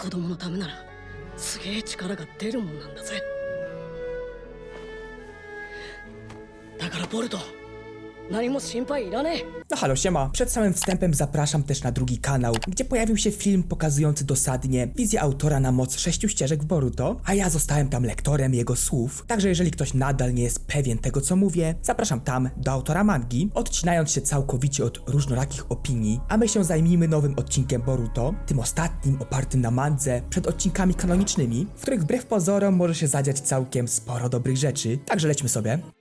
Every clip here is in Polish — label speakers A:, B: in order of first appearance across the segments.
A: 子供のためならすげえ力が出るもんなんだぜ。だからボルト
B: No halo, siema. Przed samym wstępem zapraszam też na drugi kanał, gdzie pojawił się film pokazujący dosadnie wizję autora na moc sześciu ścieżek w Boruto, a ja zostałem tam lektorem jego słów. Także jeżeli ktoś nadal nie jest pewien tego, co mówię, zapraszam tam do autora mangi, odcinając się całkowicie od różnorakich opinii, a my się zajmijmy nowym odcinkiem Boruto, tym ostatnim opartym na mandze, przed odcinkami kanonicznymi, w których wbrew pozorom może się zadziać całkiem sporo dobrych rzeczy. Także lećmy sobie.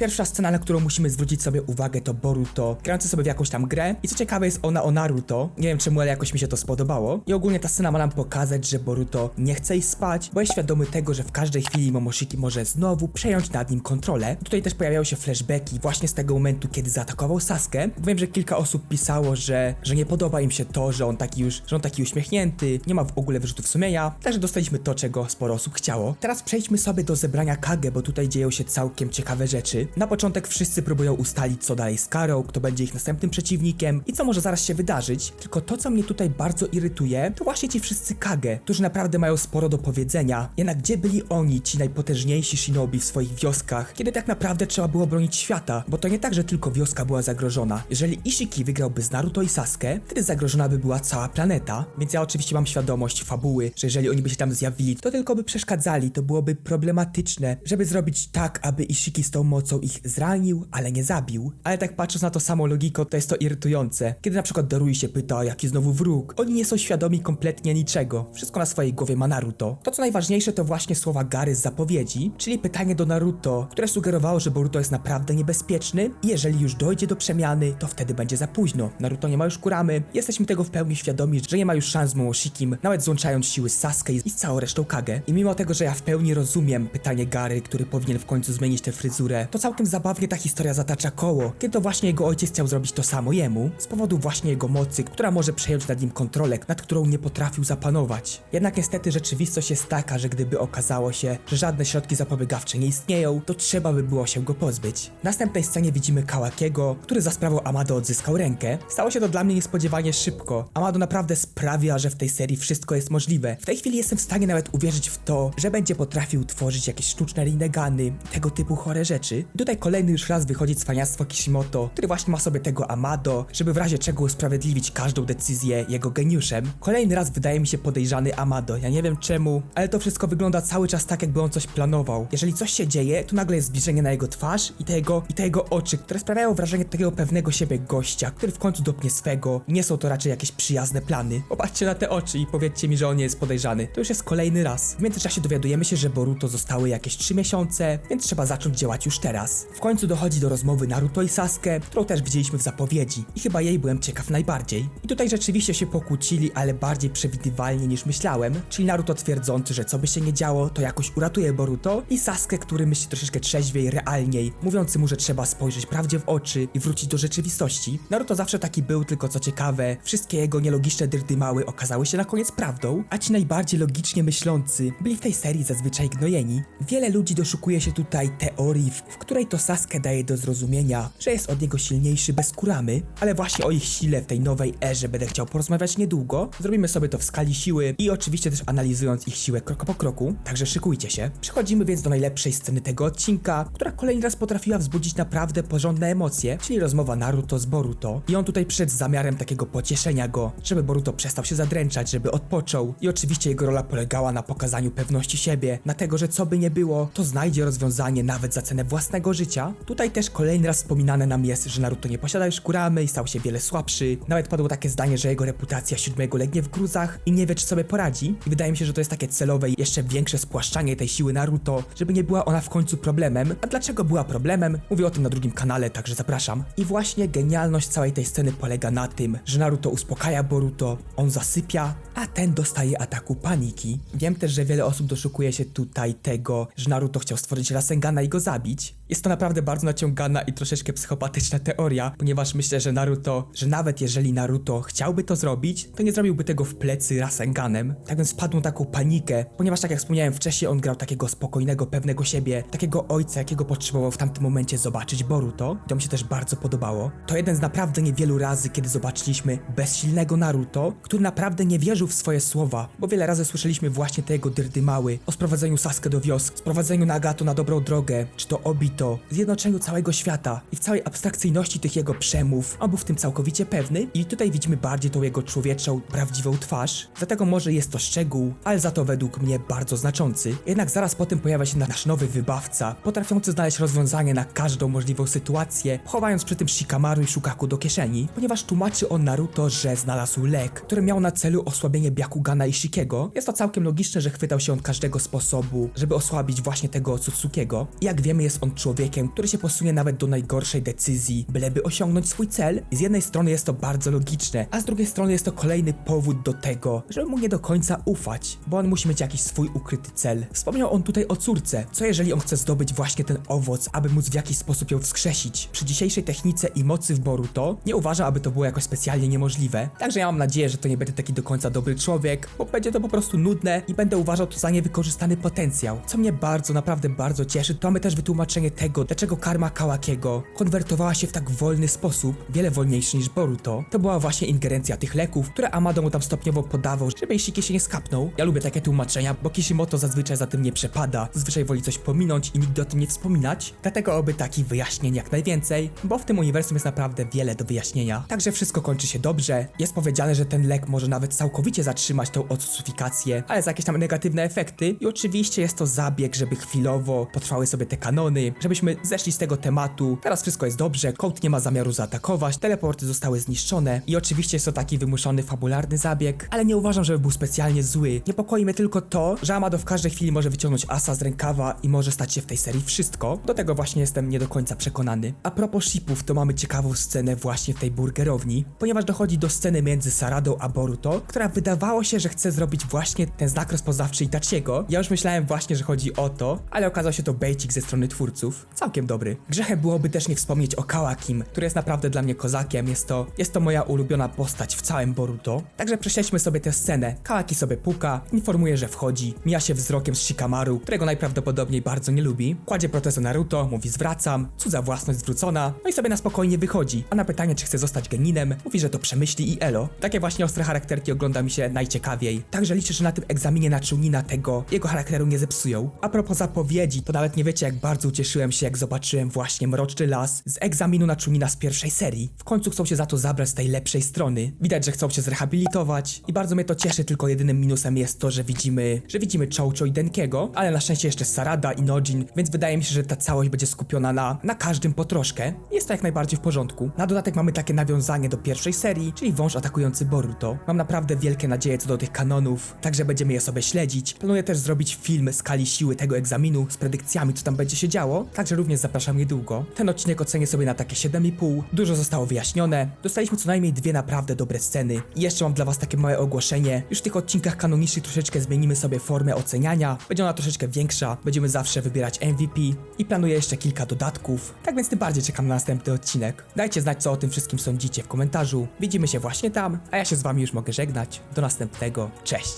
B: Pierwsza scena, na którą musimy zwrócić sobie uwagę, to Boruto, grający sobie w jakąś tam grę. I co ciekawe, jest ona o Naruto. Nie wiem czemu, ale jakoś mi się to spodobało. I ogólnie ta scena ma nam pokazać, że Boruto nie chce iść spać, bo jest świadomy tego, że w każdej chwili Momoshiki może znowu przejąć nad nim kontrolę. Tutaj też pojawiają się flashbacki właśnie z tego momentu, kiedy zaatakował Saskę. Wiem, że kilka osób pisało, że, że nie podoba im się to, że on taki już, że on taki uśmiechnięty, nie ma w ogóle wyrzutów sumienia. Także dostaliśmy to, czego sporo osób chciało. Teraz przejdźmy sobie do zebrania Kage, bo tutaj dzieją się całkiem ciekawe rzeczy. Na początek wszyscy próbują ustalić, co dalej z Karą, kto będzie ich następnym przeciwnikiem i co może zaraz się wydarzyć. Tylko to, co mnie tutaj bardzo irytuje, to właśnie ci wszyscy Kage, którzy naprawdę mają sporo do powiedzenia. Jednak gdzie byli oni, ci najpotężniejsi shinobi w swoich wioskach, kiedy tak naprawdę trzeba było bronić świata? Bo to nie tak, że tylko wioska była zagrożona. Jeżeli Ishiki wygrałby z Naruto i Sasuke, wtedy zagrożona by była cała planeta. Więc ja oczywiście mam świadomość fabuły, że jeżeli oni by się tam zjawili, to tylko by przeszkadzali, to byłoby problematyczne, żeby zrobić tak, aby Ishiki z tą mocą ich zranił, ale nie zabił. Ale tak patrząc na to samo logiko, to jest to irytujące. Kiedy na przykład Darui się pyta, jaki znowu wróg, oni nie są świadomi kompletnie niczego. Wszystko na swojej głowie ma Naruto. To co najważniejsze to właśnie słowa Gary z zapowiedzi, czyli pytanie do Naruto, które sugerowało, że Boruto jest naprawdę niebezpieczny i jeżeli już dojdzie do przemiany, to wtedy będzie za późno. Naruto nie ma już Kuramy, jesteśmy tego w pełni świadomi, że nie ma już szans z Momoshikim, nawet złączając siły z Sasuke i z całą resztą Kage. I mimo tego, że ja w pełni rozumiem pytanie Gary, który powinien w końcu zmienić tę fryzurę, to całkiem zabawnie ta historia zatacza koło, kiedy to właśnie jego ojciec chciał zrobić to samo jemu, z powodu właśnie jego mocy, która może przejąć nad nim kontrolę, nad którą nie potrafił zapanować. Jednak niestety rzeczywistość jest taka, że gdyby okazało się, że żadne środki zapobiegawcze nie istnieją, to trzeba by było się go pozbyć. W następnej scenie widzimy Kawakiego, który za sprawą Amado odzyskał rękę. Stało się to dla mnie niespodziewanie szybko. Amado naprawdę sprawia, że w tej serii wszystko jest możliwe. W tej chwili jestem w stanie nawet uwierzyć w to, że będzie potrafił tworzyć jakieś sztuczne rinegany, tego typu chore rzeczy. I tutaj kolejny już raz wychodzi cwaniactwo Kishimoto, który właśnie ma sobie tego Amado, żeby w razie czego usprawiedliwić każdą decyzję jego geniuszem. Kolejny raz wydaje mi się podejrzany Amado, ja nie wiem czemu, ale to wszystko wygląda cały czas tak, jakby on coś planował. Jeżeli coś się dzieje, to nagle jest zbliżenie na jego twarz i te jego, i te jego oczy, które sprawiają wrażenie takiego pewnego siebie gościa, który w końcu dopnie swego. Nie są to raczej jakieś przyjazne plany. Popatrzcie na te oczy i powiedzcie mi, że on nie jest podejrzany. To już jest kolejny raz. W międzyczasie dowiadujemy się, że Boruto zostały jakieś 3 miesiące, więc trzeba zacząć działać już teraz. W końcu dochodzi do rozmowy Naruto i Sasuke, którą też widzieliśmy w zapowiedzi i chyba jej byłem ciekaw najbardziej. I tutaj rzeczywiście się pokłócili, ale bardziej przewidywalnie niż myślałem, czyli Naruto twierdzący, że co by się nie działo, to jakoś uratuje Boruto i Sasuke, który myśli troszeczkę trzeźwiej, realniej, mówiący mu, że trzeba spojrzeć prawdzie w oczy i wrócić do rzeczywistości. Naruto zawsze taki był, tylko co ciekawe, wszystkie jego nielogiczne dyrdymały okazały się na koniec prawdą, a ci najbardziej logicznie myślący byli w tej serii zazwyczaj gnojeni. Wiele ludzi doszukuje się tutaj teorii, w, w której to Sasuke daje do zrozumienia, że jest od niego silniejszy bez Kuramy, ale właśnie o ich sile w tej nowej erze będę chciał porozmawiać niedługo. Zrobimy sobie to w skali siły i oczywiście też analizując ich siłę krok po kroku, także szykujcie się. Przechodzimy więc do najlepszej sceny tego odcinka, która kolejny raz potrafiła wzbudzić naprawdę porządne emocje, czyli rozmowa Naruto z Boruto. I on tutaj przyszedł z zamiarem takiego pocieszenia go, żeby Boruto przestał się zadręczać, żeby odpoczął. I oczywiście jego rola polegała na pokazaniu pewności siebie, na tego, że co by nie było, to znajdzie rozwiązanie nawet za cenę własnego życia. Tutaj też kolejny raz wspominane nam jest, że Naruto nie posiada już Kuramy i stał się wiele słabszy. Nawet padło takie zdanie, że jego reputacja siódmego legnie w gruzach i nie wie, czy sobie poradzi. I wydaje mi się, że to jest takie celowe jeszcze większe spłaszczanie tej siły Naruto, żeby nie była ona w końcu problemem. A dlaczego była problemem? Mówię o tym na drugim kanale, także zapraszam. I właśnie genialność całej tej sceny polega na tym, że Naruto uspokaja Boruto, on zasypia, a ten dostaje ataku paniki. Wiem też, że wiele osób doszukuje się tutaj tego, że Naruto chciał stworzyć Rasengana i go zabić. Jest to naprawdę bardzo naciągana i troszeczkę psychopatyczna teoria, ponieważ myślę, że Naruto, że nawet jeżeli Naruto chciałby to zrobić, to nie zrobiłby tego w plecy Rasenganem. Tak więc wpadł taką panikę, ponieważ tak jak wspomniałem wcześniej, on grał takiego spokojnego, pewnego siebie, takiego ojca, jakiego potrzebował w tamtym momencie zobaczyć Boruto. I to mi się też bardzo podobało. To jeden z naprawdę niewielu razy, kiedy zobaczyliśmy bezsilnego Naruto, który naprawdę nie wierzył w swoje słowa, bo wiele razy słyszeliśmy właśnie te jego dyrdy mały o sprowadzeniu Sasuke do wiosk, sprowadzeniu Nagato na dobrą drogę, czy to Obito, zjednoczeniu całego świata i w całej abstrakcyjności tych jego przemów. On był w tym całkowicie pewny i tutaj widzimy bardziej tą jego człowieczą, prawdziwą twarz. Dlatego może jest to szczegół, ale za to według mnie bardzo znaczący. Jednak zaraz potem pojawia się nasz nowy wybawca, potrafiący znaleźć rozwiązanie na każdą możliwą sytuację, chowając przy tym Shikamaru i Shukaku do kieszeni, ponieważ tłumaczy on Naruto, że znalazł lek, który miał na celu osłabienie Byakugana i Shikiego. Jest to całkiem logiczne, że chwytał się on każdego sposobu, żeby osłabić właśnie tego Tsutsukiego. I jak wiemy, jest on człowiekiem, który się posunie nawet do najgorszej decyzji, byleby osiągnąć swój cel. I z jednej strony jest to bardzo logiczne, a z drugiej strony jest to kolejny powód do tego, żeby mu nie do końca ufać, bo on musi mieć jakiś swój ukryty cel. Wspomniał on tutaj o córce. Co jeżeli on chce zdobyć właśnie ten owoc, aby móc w jakiś sposób ją wskrzesić? Przy dzisiejszej technice i mocy w Boruto nie uważam, aby to było jakoś specjalnie niemożliwe. Także ja mam nadzieję, że to nie będzie taki do końca dobry człowiek, bo będzie to po prostu nudne i będę uważał to za niewykorzystany potencjał. Co mnie bardzo, naprawdę bardzo cieszy, to mamy też wytłumaczenie tego, dlaczego karma Kawakiego konwertowała się w tak wolny sposób, wiele wolniejszy niż Boruto. To była właśnie ingerencja tych leków, które Amado mu tam stopniowo podawał, żeby Ishiki się nie skapnął. Ja lubię takie tłumaczenia, bo Kishimoto zazwyczaj za tym nie przepada, zazwyczaj woli coś pominąć i nigdy o tym nie wspominać. Dlatego oby takich wyjaśnień jak najwięcej, bo w tym uniwersum jest naprawdę wiele do wyjaśnienia. Także wszystko kończy się dobrze. Jest powiedziane, że ten lek może nawet całkowicie zatrzymać tą odsufikację, ale za jakieś tam negatywne efekty. I oczywiście jest to zabieg, żeby chwilowo potrwały sobie te kanony, żebyśmy zeszli z tego tematu. Teraz wszystko jest dobrze, Colt nie ma zamiaru zaatakować, teleporty zostały zniszczone i oczywiście jest to taki wymuszony fabularny zabieg, ale nie uważam, żeby był specjalnie zły. Niepokoi mnie tylko to, że Amado w każdej chwili może wyciągnąć asa z rękawa i może stać się w tej serii wszystko. Do tego właśnie jestem nie do końca przekonany. A propos shipów, to mamy ciekawą scenę właśnie w tej burgerowni, ponieważ dochodzi do sceny między Saradą a Boruto, która wydawało się, że chce zrobić właśnie ten znak rozpoznawczy Itachiego. Ja już myślałem właśnie, że chodzi o to, ale okazał się to bejcik ze strony twórców. Całkiem dobry. Grzechem byłoby też nie wspomnieć o Kałakim, który jest naprawdę dla mnie kozakiem. Jest to, jest to moja ulubiona postać w całym Boruto. Także prześledźmy sobie tę scenę. Kałaki sobie puka, informuje, że wchodzi, mija się wzrokiem z Shikamaru, którego najprawdopodobniej bardzo nie lubi. Kładzie protezę Naruto, mówi zwracam, cudza własność zwrócona, no i sobie na spokojnie wychodzi. A na pytanie, czy chce zostać geninem, mówi, że to przemyśli i elo. Takie właśnie ostre charakterki ogląda mi się najciekawiej. Także liczę, że na tym egzaminie na Chunina tego jego charakteru nie zepsują. A propos zapowiedzi, to nawet nie wiecie, jak bardzo ucieszyłem się, jak zobaczyłem właśnie Mroczny Las z egzaminu na Chunina z pierwszej serii. W końcu chcą się za to zabrać z tej lepszej strony. Widać, że chcą się zrehabilitować i bardzo mnie to cieszy, tylko jedynym minusem jest to, że widzimy, że widzimy Chocho i Denkiego, ale na szczęście jeszcze Sarada i Nojin, więc wydaje mi się, że ta całość będzie skupiona na, na każdym po troszkę. Jest to jak najbardziej w porządku. Na dodatek mamy takie nawiązanie do pierwszej serii, czyli wąż atakujący Boruto. Mam naprawdę wielkie nadzieje co do tych kanonów, także będziemy je sobie śledzić. Planuję też zrobić film skali siły tego egzaminu z predykcjami, co tam będzie się działo, także również zapraszam niedługo. Ten odcinek ocenię sobie na takie 7,5. Dużo zostało wyjaśnione. Dostaliśmy co najmniej dwie naprawdę dobre sceny. I jeszcze mam dla was takie małe ogłoszenie. Już w tych odcinkach kanonicznych troszeczkę zmienimy sobie formę oceniania. Będzie ona troszeczkę większa. Będziemy zawsze wybierać MVP i planuję jeszcze kilka dodatków. Tak więc tym bardziej czekam na następny odcinek. Dajcie znać, co o tym wszystkim sądzicie w komentarzu. Widzimy się właśnie tam, a ja się z wami już mogę żegnać. Do następnego. Cześć!